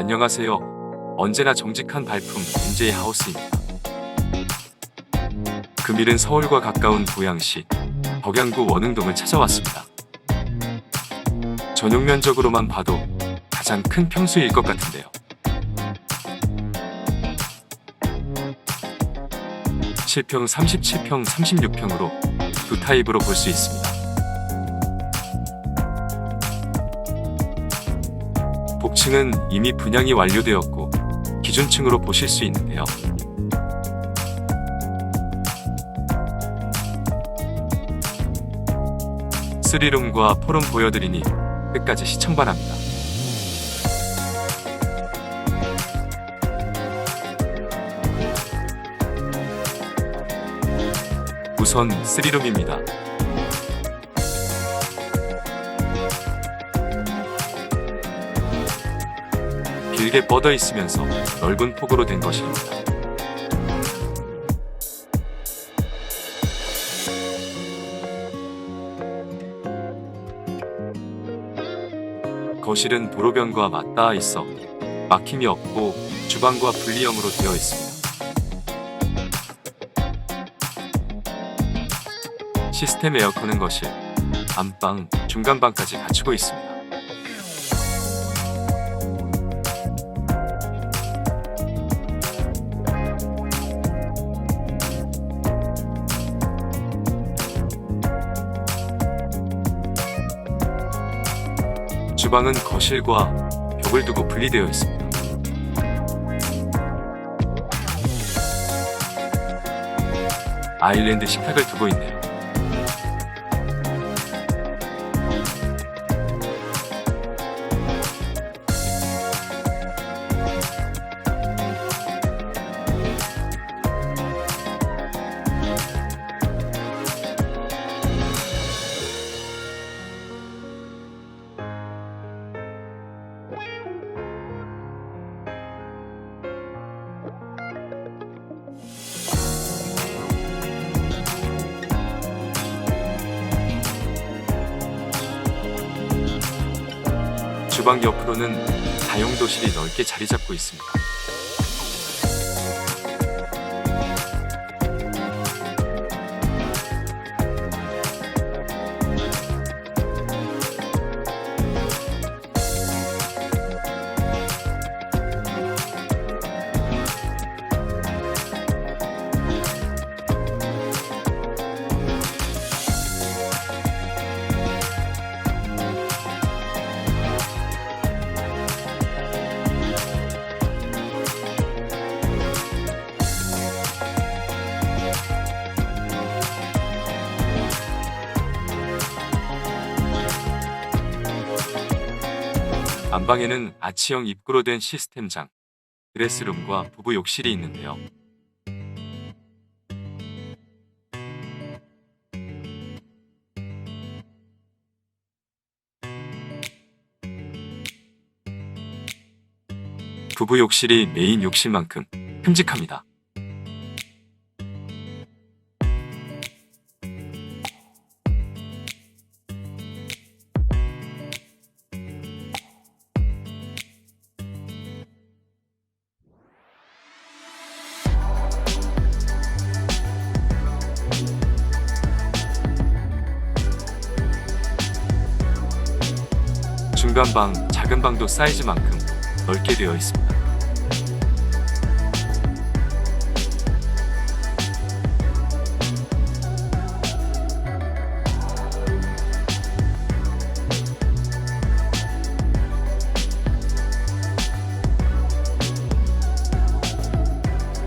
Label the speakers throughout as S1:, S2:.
S1: 안녕하세요. 언제나 정직한 발품 MJ 하우스입니다. 금일은 서울과 가까운 고양시 덕양구 원흥동을 찾아왔습니다. 전용 면적으로만 봐도 가장 큰 평수일 것 같은데요. 실평 37평, 36평으로 두 타입으로 볼 수 있습니다. 복층은 이미 분양이 완료되었고 기준층으로 보실 수 있는데요. 스리룸과 포럼 보여드리니 끝까지 시청 바랍니다. 우선 스리룸입니다. 길게 뻗어 있으면서 넓은 폭으로 된 것입니다. 거실은 도로변과 맞닿아 있어 막힘이 없고 주방과 분리형으로 되어 있습니다. 시스템 에어컨은 거실, 안방, 중간방까지 갖추고 있습니다. 주방은 거실과 벽을 두고 분리되어 있습니다. 아일랜드 식탁을 두고 있네요. 주방 옆으로는 다용도실이 넓게 자리 잡고 있습니다. 안방에는 아치형 입구로 된 시스템장, 드레스룸과 부부 욕실이 있는데요. 부부 욕실이 메인 욕실만큼 큼직합니다. 중간방, 작은 방도 사이즈만큼 넓게 되어 있습니다.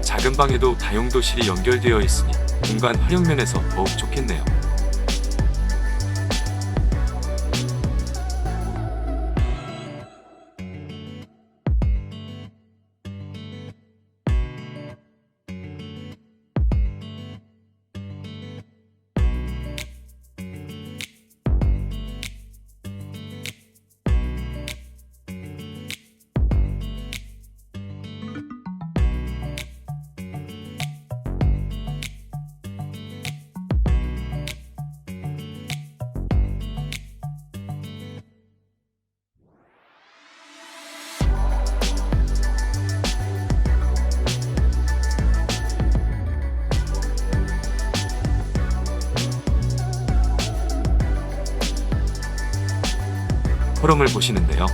S1: 작은 방에도 다용도실이 연결되어 있으니 공간 활용 면에서 더욱 좋겠네요. 포럼을 보시는데요.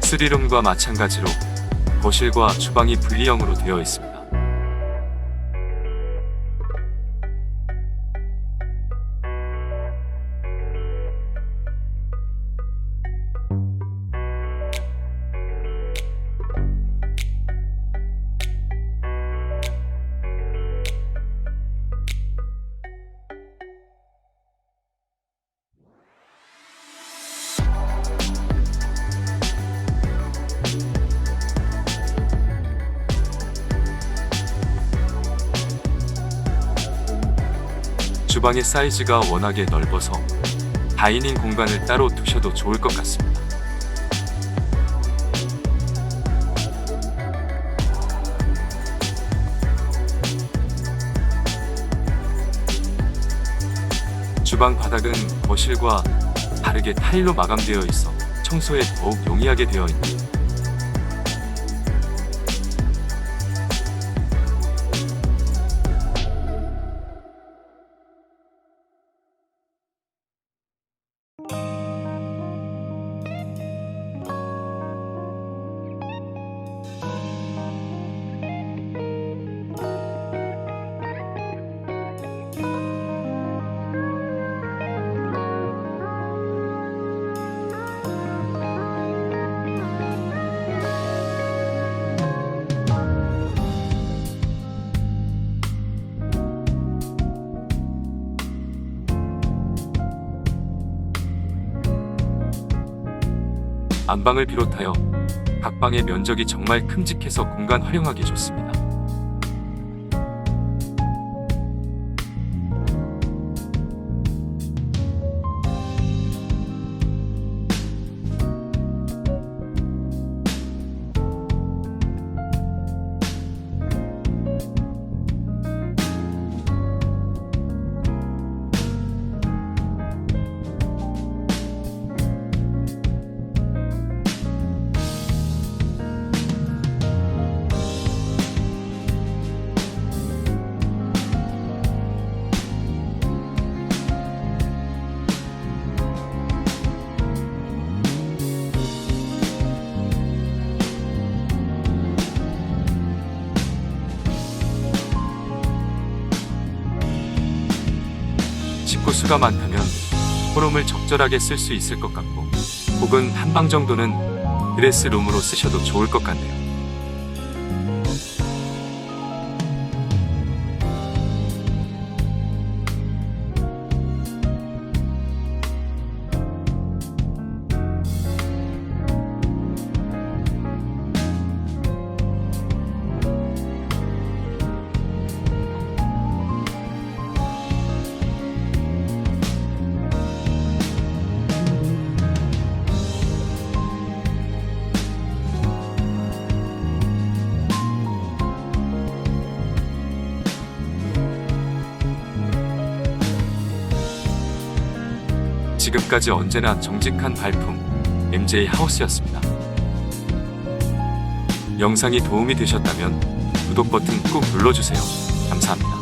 S1: 스리룸과 마찬가지로 거실과 주방이 분리형으로 되어 있습니다. 주방의 사이즈가 워낙에 넓어서 다이닝 공간을 따로 두셔도 좋을 것 같습니다. 주방 바닥은 거실과 다르게 타일로 마감되어 있어 청소에 더욱 용이하게 되어 있네 안방을 비롯하여 각 방의 면적이 정말 큼직해서 공간 활용하기 좋습니다. 식구 수가 많다면 포럼을 적절하게 쓸 수 있을 것 같고 혹은 한 방 정도는 드레스룸으로 쓰셔도 좋을 것 같네요. 지금까지 언제나 정직한 발품 MJ 하우스였습니다. 영상이 도움이 되셨다면 구독 버튼 꾹 눌러주세요. 감사합니다.